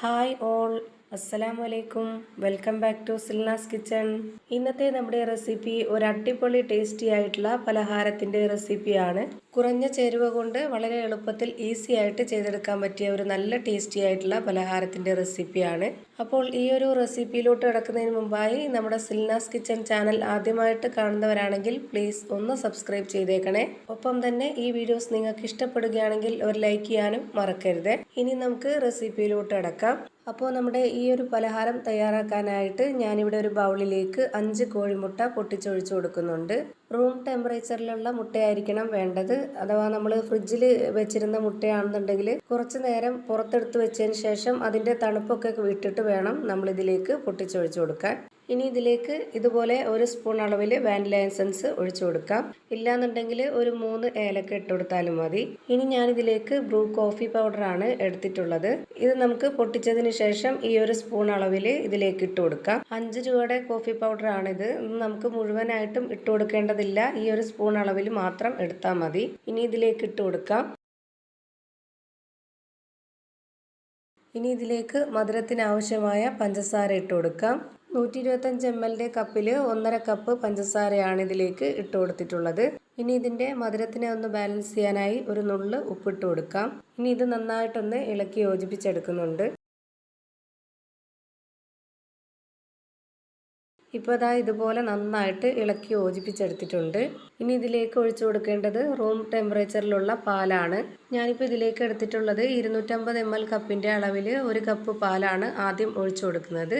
Hi all അസ്സലാമു വലൈക്കും welcome back to Silna's kitchen. ഇന്നത്തെ നമ്മുടെ റെസിപ്പി ഒരു അടിപൊളി ടേസ്റ്റി ആയിട്ടുള്ള പലഹാരത്തിന്റെ റെസിപ്പിയാണ്. കുറഞ്ഞ ചേരുവ കൊണ്ട് വളരെ എളുപ്പത്തിൽ ഈസി ആയിട്ട് ചെയ്തെടുക്കാൻ പറ്റിയ ഒരു നല്ല ടേസ്റ്റി ആയിട്ടുള്ള പലഹാരത്തിന്റെ റെസിപ്പിയാണ്. അപ്പോൾ ഈ ഒരു റെസിപ്പിയിലോട്ട് കിടക്കുന്നതിന് മുമ്പായി നമ്മുടെ സിൽനാസ് കിച്ചൺ ചാനൽ ആദ്യമായിട്ട് കാണുന്നവരാണെങ്കിൽ പ്ലീസ് ഒന്ന് സബ്സ്ക്രൈബ് ചെയ്തേക്കണേ. ഒപ്പം തന്നെ ഈ വീഡിയോസ് നിങ്ങൾക്ക് ഇഷ്ടപ്പെടുകയാണെങ്കിൽ ഒരു ലൈക്ക് ചെയ്യാനും മറക്കരുത്. ഇനി നമുക്ക് റെസിപ്പിയിലോട്ട് കിടക്കാം. അപ്പോൾ നമ്മുടെ ഈ ഒരു പലഹാരം തയ്യാറാക്കാനായിട്ട് ഞാനിവിടെ ഒരു ബൗളിലേക്ക് അഞ്ച് കോഴിമുട്ട പൊട്ടിച്ചൊഴിച്ചു കൊടുക്കുന്നുണ്ട്. റൂം ടെമ്പറേച്ചറിലുള്ള മുട്ടയായിരിക്കണം വേണ്ടത്. അഥവാ നമ്മൾ ഫ്രിഡ്ജിൽ വെച്ചിരുന്ന മുട്ടയാണെന്നുണ്ടെങ്കിൽ കുറച്ച് നേരം പുറത്തെടുത്ത് വെച്ചതിന് ശേഷം അതിന്റെ തണുപ്പൊക്കെ വിട്ടിട്ട് വേണം നമ്മളിതിലേക്ക് പൊട്ടിച്ചൊഴിച്ചു കൊടുക്കാൻ. ഇനി ഇതിലേക്ക് ഇതുപോലെ ഒരു സ്പൂൺ അളവിൽ വാനില എസൻസ് ഒഴിച്ചു കൊടുക്കാം. ഇല്ലാന്നുണ്ടെങ്കിൽ ഒരു മൂന്ന് ഏലക്ക ഇട്ട് കൊടുത്താലും മതി. ഇനി ഞാൻ ഇതിലേക്ക് ബ്രൂ കോഫി പൗഡറാണ് എടുത്തിട്ടുള്ളത്. ഇത് നമുക്ക് പൊട്ടിച്ചതിന് ശേഷം ഈ ഒരു സ്പൂൺ അളവിൽ ഇതിലേക്ക് ഇട്ട് കൊടുക്കാം. അഞ്ച് രൂപയുടെ കോഫി പൗഡറാണ് ഇത്. നമുക്ക് മുഴുവനായിട്ടും ഇട്ട് കൊടുക്കേണ്ടതില്ല. ഈ ഒരു സ്പൂൺ അളവിൽ മാത്രം എടുത്താൽ മതി. ഇനി ഇതിലേക്ക് ഇട്ട് കൊടുക്കാം. ഇനി ഇതിലേക്ക് മധുരത്തിനാവശ്യമായ പഞ്ചസാര ഇട്ട് കൊടുക്കാം. നൂറ്റി ഇരുപത്തഞ്ച് എം എല്ലിന്റെ കപ്പിൽ ഒന്നര കപ്പ് പഞ്ചസാരയാണ് ഇതിലേക്ക് ഇട്ട് കൊടുത്തിട്ടുള്ളത്. ഇനി ഇതിന്റെ മധുരത്തിനെ ഒന്ന് ബാലൻസ് ചെയ്യാനായി ഒരു നുള്ള് ഉപ്പിട്ട് കൊടുക്കാം. ഇനി ഇത് നന്നായിട്ടൊന്ന് ഇളക്കി യോജിപ്പിച്ചെടുക്കുന്നുണ്ട്. ഇപ്പോൾ അതാ ഇതുപോലെ നന്നായിട്ട് ഇളക്കി യോജിപ്പിച്ചെടുത്തിട്ടുണ്ട്. ഇനി ഇതിലേക്ക് ഒഴിച്ചു കൊടുക്കേണ്ടത് റൂം ടെമ്പറേച്ചറിലുള്ള പാലാണ്. ഞാനിപ്പോൾ ഇതിലേക്ക് എടുത്തിട്ടുള്ളത് ഇരുന്നൂറ്റമ്പത് എം എൽ കപ്പിന്റെ അളവിൽ ഒരു കപ്പ് പാലാണ് ആദ്യം ഒഴിച്ചു കൊടുക്കുന്നത്.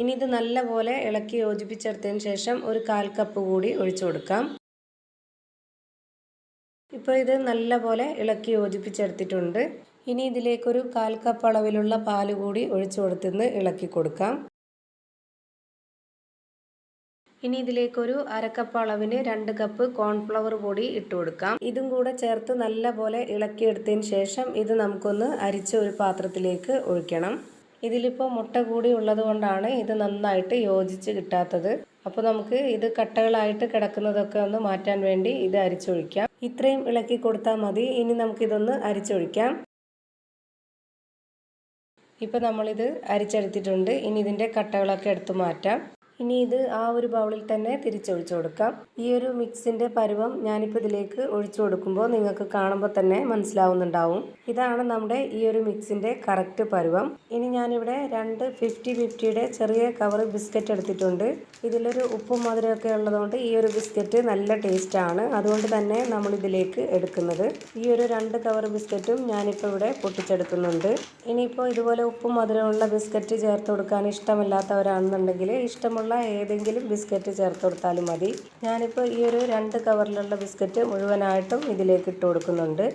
ഇനി ഇത് നല്ലപോലെ ഇളക്കി യോജിപ്പിച്ചെടുത്തതിന് ശേഷം ഒരു കാൽ കപ്പ് കൂടി ഒഴിച്ചു കൊടുക്കാം. ഇപ്പോൾ ഇത് നല്ലപോലെ ഇളക്കി യോജിപ്പിച്ചെടുത്തിട്ടുണ്ട്. ഇനി ഇതിലേക്കൊരു കാൽ കപ്പ് അളവിലുള്ള പാൽ കൂടി ഒഴിച്ചു കൊടുത്തുനിന്ന് ഇളക്കി കൊടുക്കാം. ഇനി ഇതിലേക്കൊരു അരക്കപ്പ് അളവിന് രണ്ട് കപ്പ് കോൺഫ്ലവർ പൊടി ഇട്ട് കൊടുക്കാം. ഇതും കൂടെ ചേർത്ത് നല്ലപോലെ ഇളക്കിയെടുത്തതിന് ശേഷം ഇത് നമുക്കൊന്ന് അരിച്ച ഒരു പാത്രത്തിലേക്ക് ഒഴിക്കണം. ഇതിലിപ്പോൾ മുട്ട കൂടി ഉള്ളത് കൊണ്ടാണ് ഇത് നന്നായിട്ട് യോജിച്ച് കിട്ടാത്തത്. അപ്പോൾ നമുക്ക് ഇത് കട്ടകളായിട്ട് കിടക്കുന്നതൊക്കെ ഒന്ന് മാറ്റാൻ വേണ്ടി ഇത് അരിച്ചൊഴിക്കാം. ഇത്രയും ഇളക്കി കൊടുത്താൽ മതി. ഇനി നമുക്കിതൊന്ന് അരിച്ചൊഴിക്കാം. ഇപ്പോൾ നമ്മളിത് അരിച്ചെടുത്തിട്ടുണ്ട്. ഇനി ഇതിന്റെ കട്ടകളൊക്കെ എടുത്തു മാറ്റാം. ഇനി ഇത് ആ ഒരു ബൗളിൽ തന്നെ തിരിച്ചൊഴിച്ചു കൊടുക്കാം. ഈ ഒരു മിക്സിന്റെ പരുവം ഞാനിപ്പോൾ ഇതിലേക്ക് ഒഴിച്ചു കൊടുക്കുമ്പോൾ നിങ്ങൾക്ക് കാണുമ്പോൾ തന്നെ മനസ്സിലാവുന്നുണ്ടാവും. ഇതാണ് നമ്മുടെ ഈ ഒരു മിക്സിന്റെ കറക്റ്റ് പരുവം. ഇനി ഞാനിവിടെ രണ്ട് ഫിഫ്റ്റി ഫിഫ്റ്റിയുടെ ചെറിയ കവർ ബിസ്ക്കറ്റ് എടുത്തിട്ടുണ്ട്. ഇതിലൊരു ഉപ്പും മധുരമൊക്കെ ഉള്ളതുകൊണ്ട് ഈ ഒരു ബിസ്ക്കറ്റ് നല്ല ടേസ്റ്റാണ് അതുകൊണ്ട് തന്നെ നമ്മൾ ഇതിലേക്ക് എടുക്കുന്നത്. ഈ ഒരു രണ്ട് കവർ ബിസ്ക്കറ്റും ഞാനിപ്പോൾ ഇവിടെ പൊട്ടിച്ചെടുക്കുന്നുണ്ട്. ഇനിയിപ്പോൾ ഇതുപോലെ ഉപ്പും മധുരമുള്ള ബിസ്ക്കറ്റ് ചേർത്ത് കൊടുക്കാൻ ഇഷ്ടമില്ലാത്തവരാണെന്നുണ്ടെങ്കിൽ ഇഷ്ടമുള്ള ഉള്ള ഏതെങ്കിലും ബിസ്ക്കറ്റ് ചേർത്ത് കൊടുത്താലും മതി. ഞാനിപ്പോൾ ഈ ഒരു രണ്ട് കവറിലുള്ള ബിസ്ക്കറ്റ് മുഴുവനായിട്ടും ഇതിലേക്ക് ഇട്ട് കൊടുക്കുന്നുണ്ട്.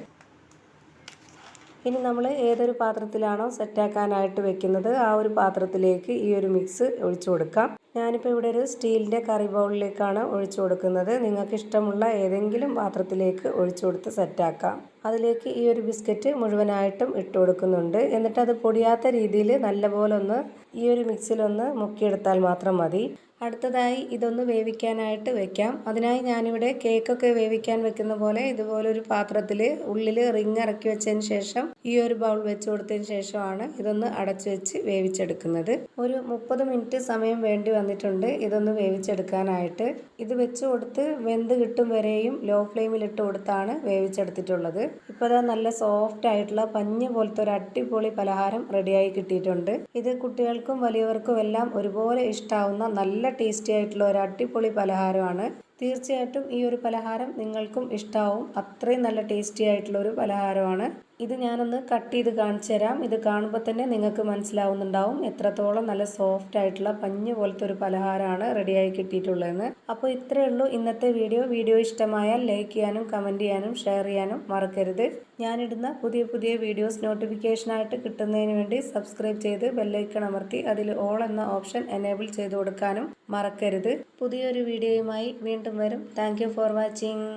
ഇനി നമ്മൾ ഏതൊരു പാത്രത്തിലാണോ സെറ്റാക്കാനായിട്ട് വെക്കുന്നത് ആ ഒരു പാത്രത്തിലേക്ക് ഈ ഒരു മിക്സ് ഒഴിച്ചു കൊടുക്കാം. ഞാനിപ്പോൾ ഇവിടെ ഒരു സ്റ്റീലിന്റെ കറി ബൗളിലേക്കാണ് ഒഴിച്ചു കൊടുക്കുന്നത്. നിങ്ങൾക്ക് ഇഷ്ടമുള്ള ഏതെങ്കിലും പാത്രത്തിലേക്ക് ഒഴിച്ചു കൊടുത്ത് സെറ്റാക്കാം അതിലേക്ക് ഈ ഒരു ബിസ്ക്കറ്റ് മുഴുവനായിട്ടും ഇട്ട് കൊടുക്കുന്നുണ്ട്. എന്നിട്ട് അത് പൊടിയാത്ത രീതിയിൽ നല്ലപോലെ ഒന്ന് ഈ ഒരു മിക്സിലൊന്ന് മുക്കിയെടുത്താൽ മാത്രം മതി. അടുത്തതായി ഇതൊന്ന് വേവിക്കാനായിട്ട് വെക്കാം. അതിനായി ഞാനിവിടെ കേക്കൊക്കെ വേവിക്കാൻ വെക്കുന്ന പോലെ ഇതുപോലൊരു പാത്രത്തിൽ ഉള്ളിൽ റിങ് ഇറക്കി വെച്ചതിന് ശേഷം ഈ ഒരു ബൗൾ വെച്ച് കൊടുത്തതിന് ശേഷമാണ് ഇതൊന്ന് അടച്ചു വെച്ച് വേവിച്ചെടുക്കുന്നത്. ഒരു മുപ്പത് മിനിറ്റ് സമയം വേണ്ടി വന്നിട്ടുണ്ട് ഇതൊന്ന് വേവിച്ചെടുക്കാനായിട്ട്. ഇത് വെച്ച് കൊടുത്ത് വെന്ത് കിട്ടും വരെയും ലോ ഫ്ലെയിമിൽ ഇട്ട് കൊടുത്താണ് വേവിച്ചെടുത്തിട്ടുള്ളത്. ഇപ്പോൾ അത് നല്ല സോഫ്റ്റ് ആയിട്ടുള്ള പഞ്ഞ പോലത്തെ ഒരു അടിപൊളി പലഹാരം റെഡിയായി കിട്ടിയിട്ടുണ്ട്. ഇത് കുട്ടികൾക്കും വലിയവർക്കും എല്ലാം ഒരുപോലെ ഇഷ്ടാവുന്ന നല്ല ടേസ്റ്റി ആയിട്ടുള്ള ഒരു അടിപൊളി പലഹാരമാണ്. തീർച്ചയായിട്ടും ഈ ഒരു പലഹാരം നിങ്ങൾക്കും ഇഷ്ടാവും. അത്രയും നല്ല ടേസ്റ്റി ആയിട്ടുള്ള ഒരു പലഹാരമാണ്. ഇത് ഞാനൊന്ന് കട്ട് ചെയ്ത് കാണിച്ചു തരാം. ഇത് കാണുമ്പോൾ തന്നെ നിങ്ങൾക്ക് മനസ്സിലാവുന്നുണ്ടാവും. എത്രത്തോളം നല്ല സോഫ്റ്റ് ആയിട്ടുള്ള പഞ്ഞ് പോലത്തെ ഒരു പലഹാരമാണ് റെഡിയായി കിട്ടിയിട്ടുള്ളതെന്ന്. അപ്പോൾ ഇത്രയേ ഉള്ളൂ ഇന്നത്തെ വീഡിയോ വീഡിയോ ഇഷ്ടമായാൽ ലൈക്ക് ചെയ്യാനും കമന്റ് ചെയ്യാനും ഷെയർ ചെയ്യാനും മറക്കരുത്. ഞാനിടുന്ന പുതിയ പുതിയ വീഡിയോസ് നോട്ടിഫിക്കേഷനായിട്ട് കിട്ടുന്നതിന് വേണ്ടി സബ്സ്ക്രൈബ് ചെയ്ത് ബെല്ലൈക്കൺ അമർത്തി അതിൽ ഓൾ എന്ന ഓപ്ഷൻ എനേബിൾ ചെയ്ത് കൊടുക്കാനും മറക്കരുത്. പുതിയൊരു വീഡിയോയുമായി വീണ്ടും വരും. Thank for watching